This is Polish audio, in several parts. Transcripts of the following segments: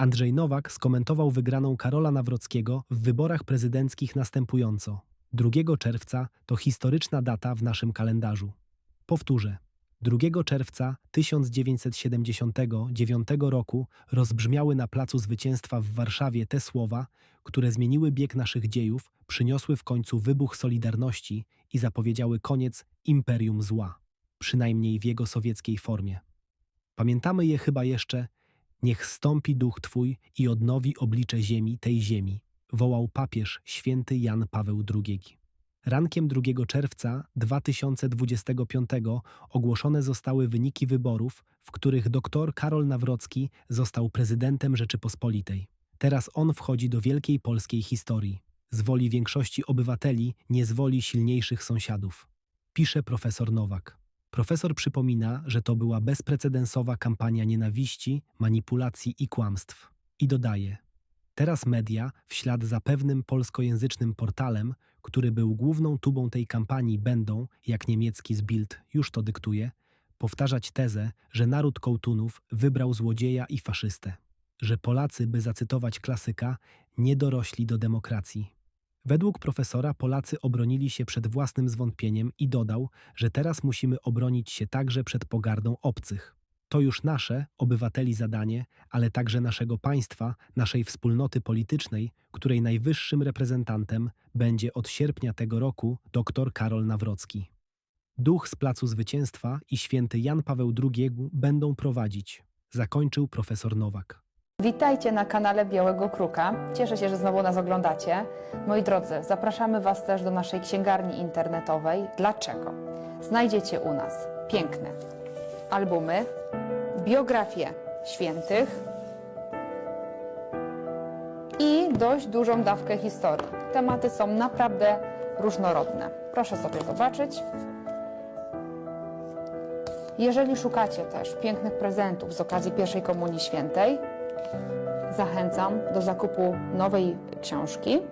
Andrzej Nowak skomentował wygraną Karola Nawrockiego w wyborach prezydenckich następująco. 2 czerwca to historyczna data w naszym kalendarzu. Powtórzę. 2 czerwca 1979 roku rozbrzmiały na Placu Zwycięstwa w Warszawie te słowa, które zmieniły bieg naszych dziejów, przyniosły w końcu wybuch Solidarności i zapowiedziały koniec imperium zła, przynajmniej w jego sowieckiej formie. Pamiętamy je chyba jeszcze Niech stąpi duch Twój i odnowi oblicze ziemi tej ziemi, wołał papież święty Jan Paweł II. Rankiem 2 czerwca 2025 ogłoszone zostały wyniki wyborów, w których dr Karol Nawrocki został prezydentem Rzeczypospolitej. Teraz on wchodzi do wielkiej polskiej historii. Z woli większości obywateli, nie z woli silniejszych sąsiadów. Pisze profesor Nowak. Profesor przypomina, że to była bezprecedensowa kampania nienawiści, manipulacji i kłamstw. I dodaje: Teraz media, w ślad za pewnym polskojęzycznym portalem, który był główną tubą tej kampanii, będą, jak niemiecki z Bild już to dyktuje, powtarzać tezę, że naród kołtunów wybrał złodzieja i faszystę, że Polacy, by zacytować klasyka, nie dorośli do demokracji. Według profesora Polacy obronili się przed własnym zwątpieniem i dodał, że teraz musimy obronić się także przed pogardą obcych. To już nasze, obywateli, zadanie, ale także naszego państwa, naszej wspólnoty politycznej, której najwyższym reprezentantem będzie od sierpnia tego roku dr Karol Nawrocki. Duch z Placu Zwycięstwa i święty Jan Paweł II będą prowadzić, zakończył profesor Nowak. Witajcie na kanale Białego Kruka. Cieszę się, że znowu nas oglądacie. Moi drodzy, zapraszamy Was też do naszej księgarni internetowej. Dlaczego? Znajdziecie u nas piękne albumy, biografie świętych i dość dużą dawkę historii. Tematy są naprawdę różnorodne. Proszę sobie zobaczyć. Jeżeli szukacie też pięknych prezentów z okazji pierwszej Komunii Świętej, zachęcam do zakupu nowej książki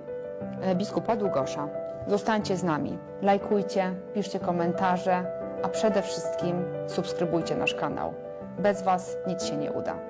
e, biskupa Długosza. Zostańcie z nami, lajkujcie, piszcie komentarze, a przede wszystkim subskrybujcie nasz kanał. Bez Was nic się nie uda.